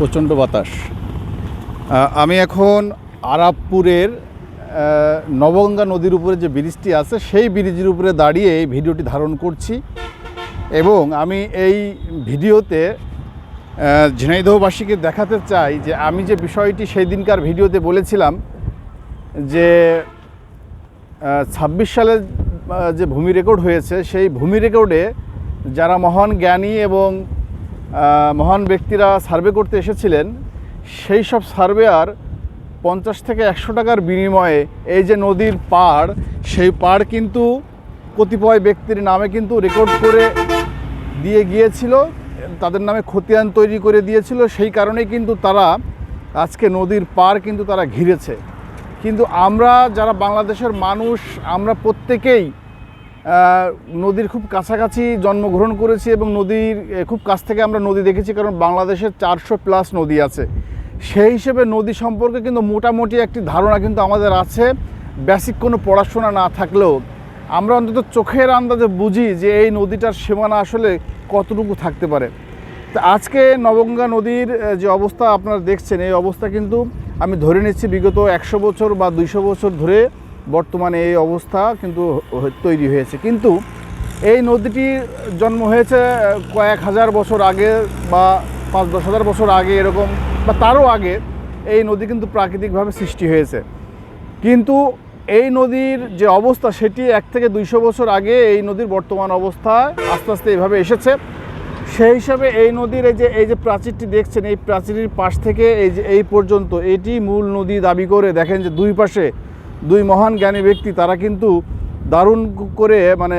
প্রচণ্ড বাতাস। আমি এখন আরাবপুরের নবগঙ্গা নদীর উপরে যে ব্রিজটি আছে, সেই ব্রিজের উপরে দাঁড়িয়ে এই ভিডিওটি ধারণ করছি এবং আমি এই ভিডিওতে ঝিনাইদহবাসীকে দেখাতে চাই যে আমি যে বিষয়টি সেই দিনকার ভিডিওতে বলেছিলাম যে ছাব্বিশ সালে যে ভূমি রেকর্ড হয়েছে, সেই ভূমি রেকর্ডে যারা মহান জ্ঞানী এবং মহান ব্যক্তিরা সার্ভে করতে এসেছিলেন। সেই সব সার্ভেয়ার পঞ্চাশ থেকে একশো টাকার বিনিময়ে এই যে নদীর পাড়, সেই পাড় কিন্তু কতিপয় ব্যক্তির নামে কিন্তু রেকর্ড করে দিয়ে গিয়েছিল, তাদের নামে খতিয়ান তৈরি করে দিয়েছিল। সেই কারণেই কিন্তু তারা আজকে নদীর পার কিন্তু তারা ঘিরেছে। কিন্তু আমরা যারা বাংলাদেশের মানুষ, আমরা প্রত্যেকেই নদীর খুব কাছাকাছি জন্মগ্রহণ করেছি এবং নদীর খুব কাছ থেকে আমরা নদী দেখেছি কারণ বাংলাদেশের চারশো প্লাস নদী আছে। সেই হিসেবে নদী সম্পর্কে কিন্তু মোটামুটি একটি ধারণা কিন্তু আমাদের আছে। বেসিক কোনো পড়াশোনা না থাকলেও আমরা অন্তত চোখের আন্দাজে বুঝি যে এই নদীটার সীমানা আসলে কতটুকু থাকতে পারে। তো আজকে নবগঙ্গা নদীর যে অবস্থা আপনারা দেখছেন, এই অবস্থা কিন্তু আমি ধরে নিচ্ছি বিগত একশো বছর বা দুইশো বছর ধরে বর্তমানে এই অবস্থা কিন্তু তৈরি হয়েছে। কিন্তু এই নদীটির জন্ম হয়েছে কয়েক হাজার বছর আগে বা পাঁচ, দশ হাজার বছর আগে এরকম, বা তারও আগে এই নদী কিন্তু প্রাকৃতিকভাবে সৃষ্টি হয়েছে। কিন্তু এই নদীর যে অবস্থা, সেটি এক থেকে দুইশো বছর আগে এই নদীর বর্তমান অবস্থা আস্তে আস্তে এইভাবে এসেছে। সেই হিসাবে এই নদীর এই যে এই যে প্রাচীরটি দেখছেন, এই প্রাচীরের পাশ থেকে এই যে, এই পর্যন্ত এটি মূল নদী দাবি করে দেখেন যে দুই পাশে দুই মহান জ্ঞানী ব্যক্তি, তারা কিন্তু দারুণ করে মানে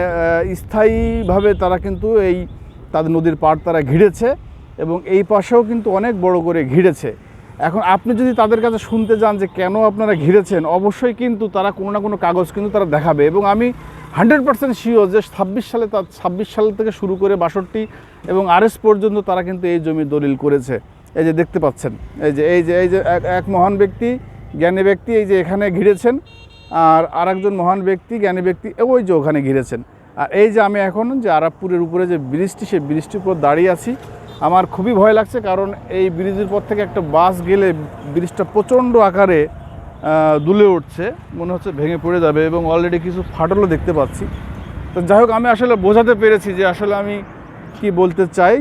স্থায়ীভাবে তারা কিন্তু এই তাদের নদীর পাড় তারা ঘিরেছে এবং এই পাশেও কিন্তু অনেক বড় করে ঘিরেছে। এখন আপনি যদি তাদের কাছে শুনতে যান যে কেন আপনারা ঘিরেছেন, অবশ্যই কিন্তু তারা কোনো না কোনো কাগজ কিন্তু তারা দেখাবে এবং আমি হান্ড্রেড পার্সেন্ট শিওর যে ছাব্বিশ সালে তার ছাব্বিশ সাল থেকে শুরু করে বাষট্টি এবং আরএস পর্যন্ত তারা কিন্তু এই জমি দলিল করেছে। এই যে দেখতে পাচ্ছেন, এই যে এই যে এই যে এক- এক মহান ব্যক্তি, জ্ঞানী ব্যক্তি এই যে এখানে ঘিরেছেন আর আরেকজন মহান ব্যক্তি, জ্ঞানী ব্যক্তি ওই যে ওখানে ঘিরেছেন। আর এই যে আমি এখন যে আরাবপুরের উপরে যে ব্রিজটি, সেই ব্রিজটির উপর দাঁড়িয়ে আছি, আমার খুবই ভয় লাগছে কারণ এই ব্রিজের পর থেকে একটা বাস গেলে ব্রিজটা প্রচণ্ড আকারে দুলে উঠছে, মনে হচ্ছে ভেঙে পড়ে যাবে এবং অলরেডি কিছু ফাটলও দেখতে পাচ্ছি। তো যাই হোক, আমি আসলে বোঝাতে পেরেছি যে আসলে আমি কি বলতে চাই।